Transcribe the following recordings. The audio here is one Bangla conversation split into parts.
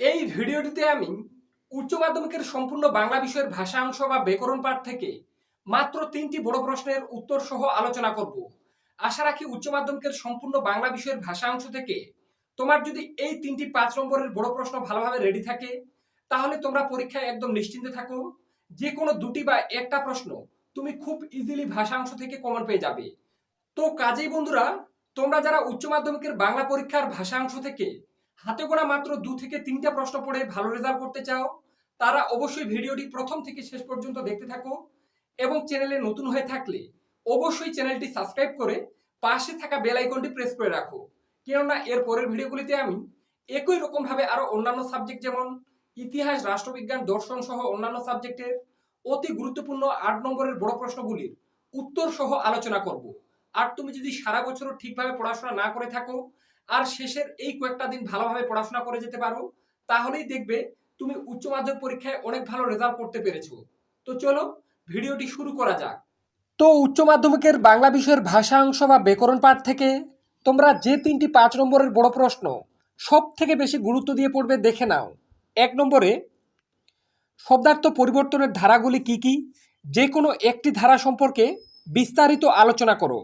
এই ভিডিওটিতে আমি উচ্চ মাধ্যমিকের সম্পূর্ণ বাংলা বিষয়ের ভাষাংশ বা ব্যাকরণ পাঠ থেকে মাত্র তিনটি বড় প্রশ্নের উত্তর সহ আলোচনা করব। আশা রাখি উচ্চ মাধ্যমিকের সম্পূর্ণ বাংলা বিষয়ের ভাষা অংশ থেকে তোমার যদি এই তিনটি পাঁচ নম্বরের বড় প্রশ্ন ভালোভাবে রেডি থাকে, তাহলে তোমরা পরীক্ষায় একদম নিশ্চিন্তে থাকো। যে কোনো দুটি বা একটা প্রশ্ন তুমি খুব ইজিলি ভাষা অংশ থেকে কমন পেয়ে যাবে। তো কাজেই বন্ধুরা, তোমরা যারা উচ্চ মাধ্যমিকের বাংলা পরীক্ষার ভাষা অংশ থেকে হাতে গোনা মাত্র দু থেকে তিনটা প্রশ্ন পড়ে ভালো রেজাল্ট করতে চাও, তারা অবশ্যই ভিডিওটি প্রথম থেকে শেষ পর্যন্ত দেখতে থাকো এবং চ্যানেলে নতুন হয়ে থাকলে অবশ্যই চ্যানেলটি সাবস্ক্রাইব করে পাশে থাকা বেল আইকনটি প্রেস করে রাখো। কেননা এর পরের ভিডিওগুলিতে আমি একই রকম ভাবে আরও অন্যান্য সাবজেক্ট যেমন ইতিহাস, রাষ্ট্রবিজ্ঞান, দর্শন সহ অন্যান্য সাবজেক্টের অতি গুরুত্বপূর্ণ আট নম্বরের বড় প্রশ্নগুলির উত্তর সহ আলোচনা করব। আর তুমি যদি সারা বছরও ঠিকভাবে পড়াশোনা না করে থাকো আর শেষের এই কয়েকটা দিন ভালোভাবে পড়াশোনা করে যেতে পারো, তাহলেই দেখবে তুমি উচ্চ মাধ্যমিক পরীক্ষায় অনেক ভালো রেজাল্ট করতে পেরেছ। তো চলো, ভিডিওটি শুরু করা যাক। তো উচ্চ মাধ্যমিকের বাংলা বিষয়ের ভাষাংশ বা ব্যাকরণ পাঠ থেকে তোমরা যে তিনটি পাঁচ নম্বরের বড় প্রশ্ন সব থেকে বেশি গুরুত্ব দিয়ে পড়বে দেখে নাও। এক নম্বরে, শব্দার্থ পরিবর্তনের ধারাগুলি কি কি? যে কোনো একটি ধারা সম্পর্কে বিস্তারিত আলোচনা করো।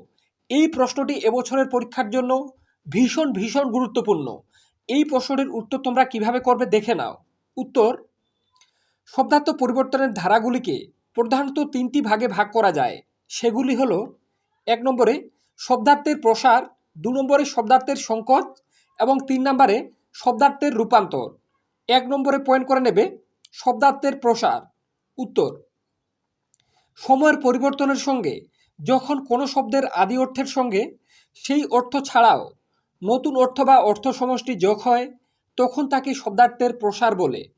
এই প্রশ্নটি এবছরের পরীক্ষার জন্য ভীষণ ভীষণ গুরুত্বপূর্ণ। এই প্রশ্নটির উত্তর তোমরা কীভাবে করবে দেখে নাও। উত্তর, শব্দার্থ পরিবর্তনের ধারাগুলিকে প্রধানত তিনটি ভাগে ভাগ করা যায়। সেগুলি হলো, এক নম্বরে শব্দার্থের প্রসার, দু নম্বরে শব্দার্থের সংকট এবং তিন নম্বরে শব্দার্থের রূপান্তর। এক নম্বরে পয়েন্ট করে নেবে, শব্দার্থের প্রসার। উত্তর, সময়ের পরিবর্তনের সঙ্গে, যখন কোনো শব্দের আদি অর্থের সঙ্গে, সেই অর্থ ছাড়াও নতুন অর্থ বা অর্থ সমষ্টি যোগ হয়, তখন তাকে শব্দার্থের প্রসার বলে।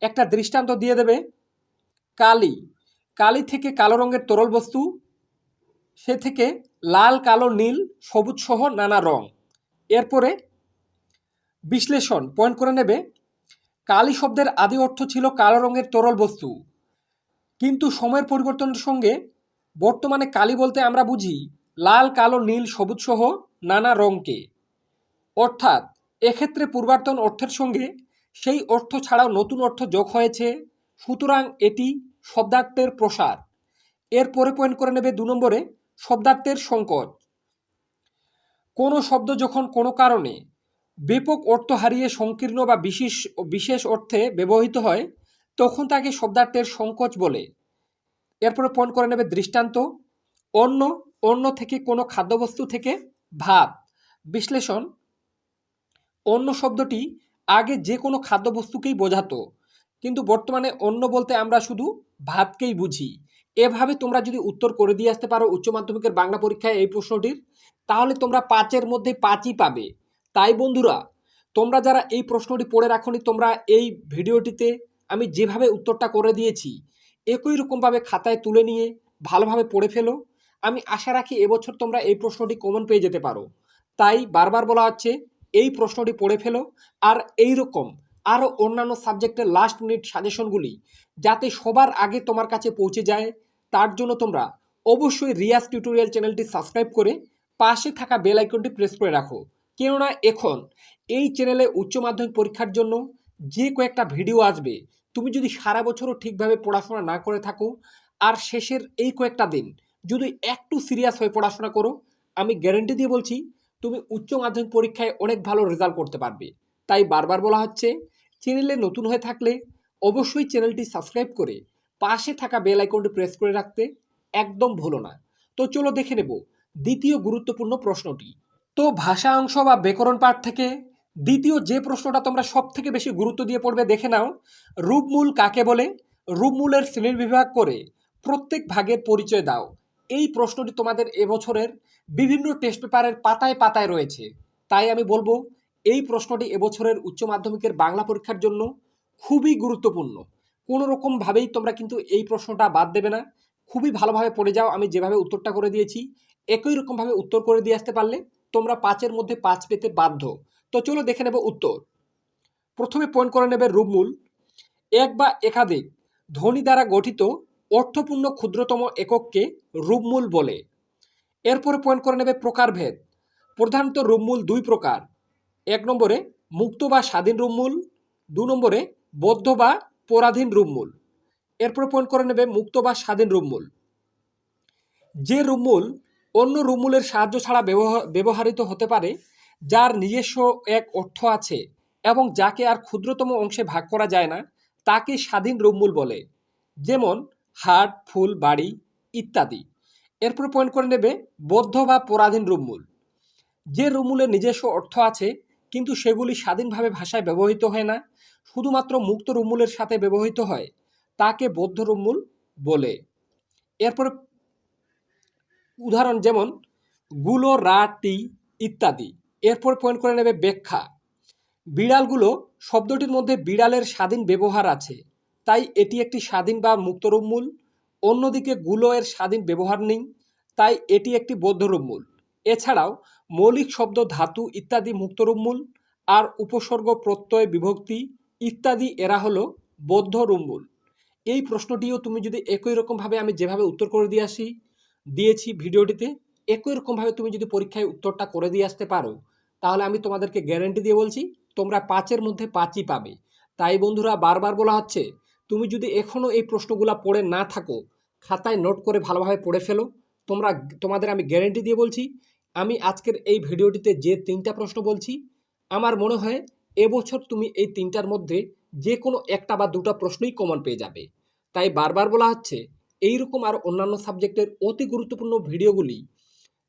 একটা দৃষ্টান্ত দিয়ে দেবে। কালি। কালি থেকে কালো রঙের তরল বস্তু, সে থেকে লাল, কালো, নীল, সবুজ সহ নানা রং। এরপরে বিশ্লেষণ পয়েন্ট করে নেবে। কালি শব্দের আদি অর্থ ছিল কালো রঙের তরল বস্তু। কিন্তু সময়ের পরিবর্তনের সঙ্গে বর্তমানে কালি বলতে আমরা বুঝি, লাল, কালো, নীল, সবুজ সহ নানা রঙকে। অর্থাৎ এক্ষেত্রে পূর্বার্তন অর্থের সঙ্গে সেই অর্থ ছাড়াও নতুন অর্থ যোগ হয়েছে, সুতরাং এটি শব্দার্থের প্রসার। এরপরে পয়েন্ট করে নেবে দু নম্বরে শব্দার্থের সংকট কোনো শব্দ যখন কোনো কারণে ব্যাপক অর্থ হারিয়ে সংকীর্ণ বা বিশেষ বিশেষ অর্থে ব্যবহৃত হয়, তখন তাকে শব্দার্থের সংকোচ বলে। এরপরে পয়েন্ট করে নেবে দৃষ্টান্ত। অন্য অন্য থেকে কোনো খাদ্যবস্তু থেকে ভাব। বিশ্লেষণ। অন্য শব্দটি আগে যে কোনো খাদ্যবস্তুকেই বোঝাতো। কিন্তু বর্তমানে অন্য বলতে আমরা শুধু ভাতকেই বুঝি। এভাবে তোমরা যদি উত্তর করে দিয়ে আসতে পারো উচ্চ মাধ্যমিকের বাংলা পরীক্ষায় এই প্রশ্নটির, তাহলে তোমরা পাঁচের মধ্যে পাঁচই পাবে। তাই বন্ধুরা, তোমরা যারা এই প্রশ্নটি পড়ে রাখনি, তোমরা এই ভিডিওটিতে আমি যেভাবে উত্তরটা করে দিয়েছি, একই রকমভাবে খাতায় তুলে নিয়ে ভালোভাবে পড়ে ফেলো। আমি আশা রাখি এবছর তোমরা এই প্রশ্নটি কমন পেয়ে যেতে পারো। তাই বারবার বলা হচ্ছে এই প্রশ্নটি পড়ে ফেলো। আর এই রকম আরও অন্যান্য সাবজেক্টের লাস্ট মিনিট সাজেশনগুলি যাতে সবার আগে তোমার কাছে পৌঁছে যায়, তার জন্য তোমরা অবশ্যই রিয়াজ টিউটোরিয়াল চ্যানেলটি সাবস্ক্রাইব করে পাশে থাকা বেল আইকনটি প্রেস করে রাখো। কেননা এখন এই চ্যানেলে উচ্চ মাধ্যমিক পরীক্ষার জন্য যে কয়েকটা ভিডিও আসবে, তুমি যদি সারা বছরও ঠিকভাবে পড়াশোনা না করে থাকো, আর শেষের এই কয়েকটা দিন যদি একটু সিরিয়াস হয়ে পড়াশোনা করো, আমি গ্যারেন্টি দিয়ে বলছি তুমি উচ্চ মাধ্যমিক পরীক্ষায় অনেক ভালো রেজাল্ট করতে পারবে। তাই বারবার বলা হচ্ছে চ্যানেলে নতুন হয়ে থাকলে অবশ্যই চ্যানেলটি সাবস্ক্রাইব করে পাশে থাকা বেল আইকনটি প্রেস করে রাখতে একদম ভুলো না। তো চলো দেখে নেব দ্বিতীয় গুরুত্বপূর্ণ প্রশ্নটি। তো ভাষা অংশ বা ব্যাকরণ পাঠ থেকে দ্বিতীয় যে প্রশ্নটা তোমরা সব থেকে বেশি গুরুত্ব দিয়ে পড়বে দেখে নাও। রূপমূল কাকে বলে? রূপমূলের শ্রেণির বিভাগ করে প্রত্যেক ভাগের পরিচয় দাও। এই প্রশ্নটি তোমাদের এবছরের বিভিন্ন টেস্ট পেপারের পাতায় পাতায় রয়েছে। তাই আমি বলব, এই প্রশ্নটি এবছরের উচ্চ মাধ্যমিকের বাংলা পরীক্ষার জন্য খুবই গুরুত্বপূর্ণ। কোনো রকমভাবেই তোমরা কিন্তু এই প্রশ্নটা বাদ দেবে না। খুবই ভালোভাবে পড়ে যাও, আমি যেভাবে উত্তরটা করে দিয়েছি, একই রকমভাবে উত্তর করে দিয়ে আসতে পারলে তোমরা পাঁচের মধ্যে পাঁচ পেতে বাধ্য। তো চলো দেখে নেব উত্তর। প্রথমে পয়েন্ট করে নেবে রূপমূল। এক বা একাধিক ধ্বনি দ্বারা গঠিত অর্থপূর্ণ ক্ষুদ্রতম একককে রূপমূল বলে। এরপরে পয়েন্ট করে নেবে প্রকারভেদ প্রধানত রূপমূল দুই প্রকার। এক নম্বরে মুক্ত বা স্বাধীন রূপমূল, দু নম্বরে বৌদ্ধ বা পরাধীন রূপমূল। এরপরে পয়েন্ট করে নেবে মুক্ত বা স্বাধীন রূপমূল। যে রূপমূল অন্য রূপমূলের সাহায্য ছাড়া ব্যবহার ব্যবহৃত হতে পারে, যার নিজস্ব এক অর্থ আছে এবং যাকে আর ক্ষুদ্রতম অংশে ভাগ করা যায় না, তাকে স্বাধীন রূপমূল বলে। যেমন হাট ফুল, বাড়ি ইত্যাদি। এরপর পয়েন্ট করে নেবে বৌদ্ধ বা পরাধীন রূপমূল যে রূপমূলের নিজস্ব অর্থ আছে, কিন্তু সেগুলি স্বাধীনভাবে ভাষায় ব্যবহৃত হয় না, শুধুমাত্র মুক্ত রূপমূলের সাথে ব্যবহৃত হয়, তাকে বৌদ্ধ রূপমূল বলে। এরপর উদাহরণ যেমন, গুলো, রা, টি ইত্যাদি। এরপর পয়েন্ট করে নেবে ব্যাখ্যা। বিড়ালগুলো শব্দটির মধ্যে বিড়ালের স্বাধীন ব্যবহার আছে। তাই এটি একটি স্বাধীন বা মুক্ত রূপমূল অন্যদিকে গুলো এর স্বাধীন ব্যবহার নেই, তাই এটি একটি বৌদ্ধ রূপমূল এছাড়াও মৌলিক শব্দ ধাতু ইত্যাদি মুক্ত রূপমূল আর উপসর্গ প্রত্যয় বিভক্তি ইত্যাদি এরা হলো বৌদ্ধ রূপমূল এই প্রশ্নটিও তুমি যদি একই রকমভাবে আমি যেভাবে উত্তর করে দিয়ে আসি, দিয়েছি ভিডিওটিতে, একই রকমভাবে তুমি যদি পরীক্ষায় উত্তরটা করে দিয়ে আসতে পারো, তাহলে আমি তোমাদেরকে গ্যারেন্টি দিয়ে বলছি, তোমরা পাঁচের মধ্যে পাঁচই পাবে। তাই বন্ধুরা বারবার বলা হচ্ছে তুমি যদি এখনও এই প্রশ্নগুলো পড়ে না থাকো, খাতায় নোট করে ভালোভাবে পড়ে ফেলো। তোমরা, তোমাদের আমি গ্যারেন্টি দিয়ে বলছি, আমি আজকের এই ভিডিওটিতে যে তিনটা প্রশ্ন বলছি, আমার মনে হয় এবছর তুমি এই তিনটার মধ্যে যে কোনো একটা বা দুটো প্রশ্নই কমন পেয়ে যাবে। তাই বারবার বলা হচ্ছে, এইরকম আর অন্যান্য সাবজেক্টের অতি গুরুত্বপূর্ণ ভিডিওগুলি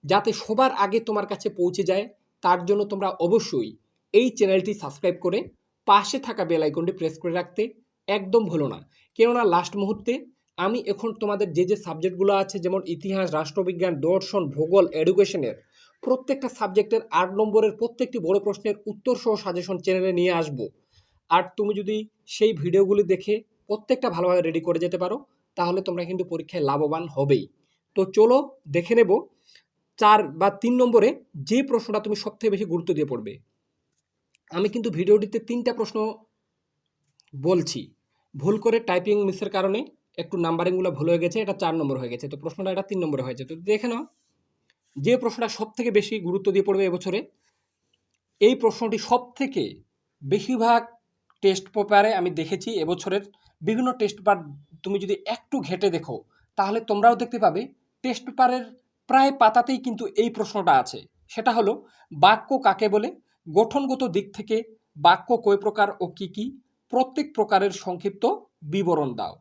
যাতে সবার আগে তোমার কাছে পৌঁছে যায়, তার জন্য তোমরা অবশ্যই এই চ্যানেলটি সাবস্ক্রাইব করে পাশে থাকা বেল আইকনটি প্রেস করে রাখতে একদম ভুলো না। কেননা লাস্ট মুহূর্তে আমি এখন তোমাদের যে যে সাবজেক্টগুলো আছে, যেমন ইতিহাস, রাষ্ট্রবিজ্ঞান, দর্শন, ভূগোল এডুকেশনের প্রত্যেকটা সাবজেক্টের আট নম্বরের প্রত্যেকটি বড় প্রশ্নের উত্তর সহ সাজেশন চ্যানেলে নিয়ে আসব। আর তুমি যদি সেই ভিডিওগুলি দেখে প্রত্যেকটা ভালোভাবে রেডি করে যেতে পারো, তাহলে তোমরা কিন্তু পরীক্ষায় লাভবান হবেই। তো চলো দেখে নেব চার বা তিন নম্বরে যে প্রশ্নটা তুমি সবথেকে বেশি গুরুত্ব দিয়ে পড়বে। আমি কিন্তু ভিডিওটিতে তিনটা প্রশ্ন বলছি। ভুল করে টাইপিং মিসের কারণে একটু নাম্বারিংগুলো ভুল হয়ে গেছে, এটা চার নম্বর হয়ে গেছে। তো প্রশ্নটা এটা তিন নম্বরে হয়েছে। তো দেখে নাও, যে প্রশ্নটা সব থেকে বেশি গুরুত্ব দিয়ে পড়বে এবছরে, এই প্রশ্নটি সব থেকে বেশিরভাগ টেস্ট পেপারে আমি দেখেছি এবছরের বিভিন্ন টেস্ট পেপার তুমি যদি একটু ঘেটে দেখো, তাহলে তোমরাও দেখতে পাবে টেস্ট পেপারের প্রায় পাতাতেই কিন্তু এই প্রশ্নটা আছে। সেটা হলো, বাক্য কাকে বলে, গঠনগত দিক থেকে বাক্য কয় প্রকার ও কি কি প্রত্যেক প্রকারের সংক্ষিপ্ত বিবরণ দাও।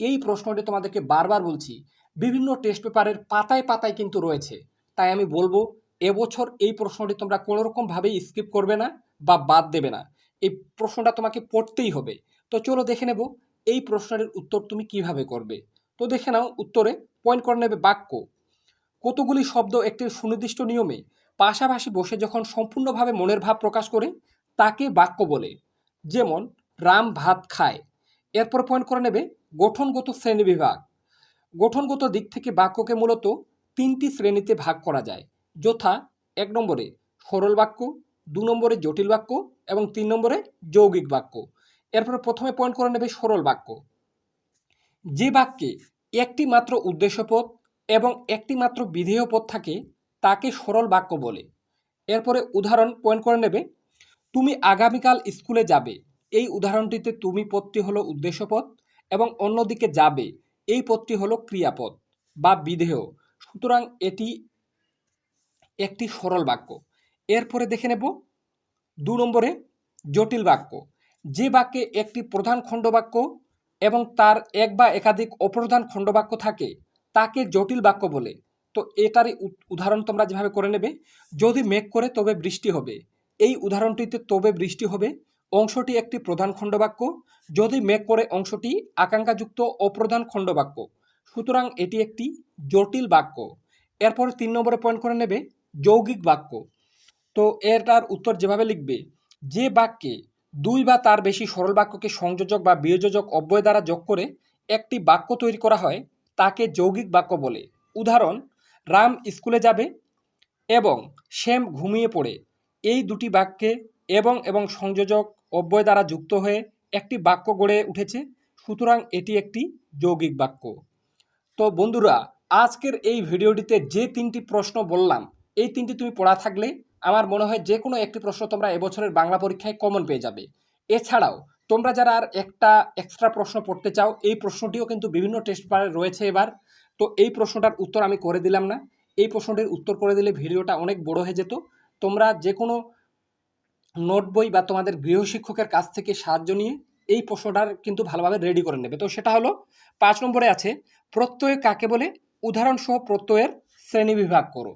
এই প্রশ্নটি তোমাদেরকে বারবার বলছি, বিভিন্ন টেস্ট পেপারের পাতায় পাতায় কিন্তু রয়েছে। তাই আমি বলব, এবছর এই প্রশ্নটি তোমরা কোনো রকমভাবেই স্কিপ করবে না বা বাদ দেবে না। এই প্রশ্নটা তোমাকে পড়তেই হবে। তো চলো দেখে নেব, এই প্রশ্নের উত্তর তুমি কীভাবে করবে? তো দেখে নাও উত্তরে পয়েন্ট করে নেবে বাক্য। কতগুলি শব্দ একটি সুনির্দিষ্ট নিয়মে, পাশাপাশি বসে যখন সম্পূর্ণভাবে মনের ভাব প্রকাশ করে, তাকে বাক্য বলে। যেমন রাম ভাত খায়। এরপর পয়েন্ট করে নেবে গঠনগত শ্রেণীবিভাগ গঠনগত দিক থেকে বাক্যকে মূলত তিনটি শ্রেণীতে ভাগ করা যায়। যথা এক নম্বরে সরল বাক্য, দু নম্বরে জটিল বাক্য এবং তিন নম্বরে যৌগিক বাক্য। এরপরে প্রথমে পয়েন্ট করে নেবে সরল বাক্য। যে বাক্যে একটি মাত্র উদ্দেশ্যপদ এবং একটি মাত্র বিধেয় পদ থাকে, তাকে সরল বাক্য বলে। এরপরে উদাহরণ পয়েন্ট করে নেবে, তুমি আগামীকাল স্কুলে যাবে। এই উদাহরণটিতে তুমি পদটি হলো উদ্দেশ্যপদ এবং অন্যদিকে যাবে। এই পদটি হলো ক্রিয়াপদ বা বিধেয়। সুতরাং এটি একটি সরল বাক্য। এরপরে দেখে নেব দু নম্বরে জটিল বাক্য। যে বাক্যে একটি প্রধান খণ্ডবাক্য এবং তার এক বা একাধিক অপ্রধান খণ্ডবাক্য থাকে, তাকে জটিল বাক্য বলে। তো এটারই উদ- উদাহরণ তোমরা যেভাবে করে নেবে, যদি মেঘ করে তবে বৃষ্টি হবে। এই উদাহরণটিতে তবে বৃষ্টি হবে অংশটি একটি প্রধান খণ্ডবাক্য। যদি মেঘ করে অংশটি আকাঙ্ক্ষাযুক্ত অপ্রধান খণ্ডবাক্য, সুতরাং এটি একটি জটিল বাক্য। এরপর তিন নম্বরে পয়েন্ট করে নেবে, যৌগিক বাক্য। তো এটার উত্তর যেভাবে লিখবে, যে বাক্যে দুই বা তার বেশি সরল বাক্যকে সংযোজক বা বিয়োজক অব্যয় দ্বারা যোগ করে একটি বাক্য তৈরি করা হয়, তাকে যৌগিক বাক্য বলে। উদাহরণ, রাম স্কুলে যাবে এবং শ্যাম ঘুমিয়ে পড়ে। এই দুটি বাক্যে এবং এবং সংযোজক অব্যয় দ্বারা যুক্ত হয়ে একটি বাক্য গড়ে উঠেছে। সুতরাং এটি একটি যৌগিক বাক্য। তো বন্ধুরা, আজকের এই ভিডিওটিতে যে তিনটি প্রশ্ন বললাম, এই তিনটি তুমি পড়া থাকলে আমার মনে হয় যে কোনো একটি প্রশ্ন তোমরা এবছরের বাংলা পরীক্ষায় কমন পেয়ে যাবে। এছাড়াও, তোমরা যারা আর একটা এক্সট্রা প্রশ্ন পড়তে চাও, এই প্রশ্নটিও কিন্তু বিভিন্ন টেস্ট পেপারে রয়েছে এবার। তো এই প্রশ্নটার উত্তর আমি করে দিলাম না। এই প্রশ্নটির উত্তর করে দিলে ভিডিওটা অনেক বড় হয়ে যেত। তোমরা যে কোনো নোট বই বা তোমাদের গৃহশিক্ষকের কাছ থেকে সাহায্য নিয়ে এই প্রশ্নটার কিন্তু ভালোভাবে রেডি করে নেবে। তো সেটা হলো, পাঁচ নম্বরে আছে, প্রত্যয় কাকে বলে? উদাহরণসহ প্রত্যয়ের শ্রেণীবিভাগ করো।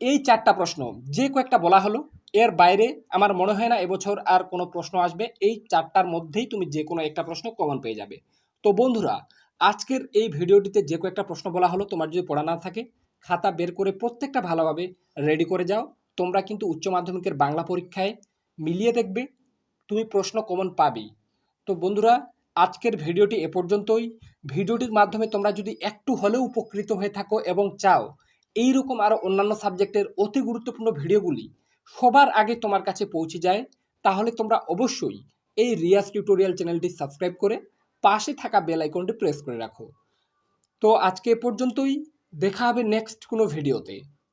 এই চারটা প্রশ্ন, যে কয়েকটা বলা হলো, এর বাইরে আমার মনে হয় না এবছর আর কোনো প্রশ্ন আসবে। এই চারটার মধ্যেই তুমি যে কোনো একটা প্রশ্ন কমন পেয়ে যাবে। তো বন্ধুরা, আজকের এই ভিডিওটিতে যে কয়েকটা প্রশ্ন বলা হলো, তোমার যদি পড়া না থাকে, খাতা বের করে প্রত্যেকটা ভালোভাবে রেডি করে যাও। তোমরা কিন্তু উচ্চ মাধ্যমিকের বাংলা পরীক্ষায় মিলিয়ে দেখবে, তুমি প্রশ্ন কমন পাবেই। তো বন্ধুরা, আজকের ভিডিওটি এ পর্যন্তই। ভিডিওটির মাধ্যমে তোমরা যদি একটু হলেও উপকৃত হয়ে থাকো এবং চাও এই রকম আরও অন্যান্য সাবজেক্টের অতি গুরুত্বপূর্ণ ভিডিওগুলি সবার আগে তোমার কাছে পৌঁছে যায়, তাহলে তোমরা অবশ্যই এই রিয়াস টিউটোরিয়াল চ্যানেলটি সাবস্ক্রাইব করে পাশে থাকা বেল আইকনটি প্রেস করে রাখো। তো আজকে এ পর্যন্তই। দেখা হবে নেক্সট কোনো ভিডিওতে।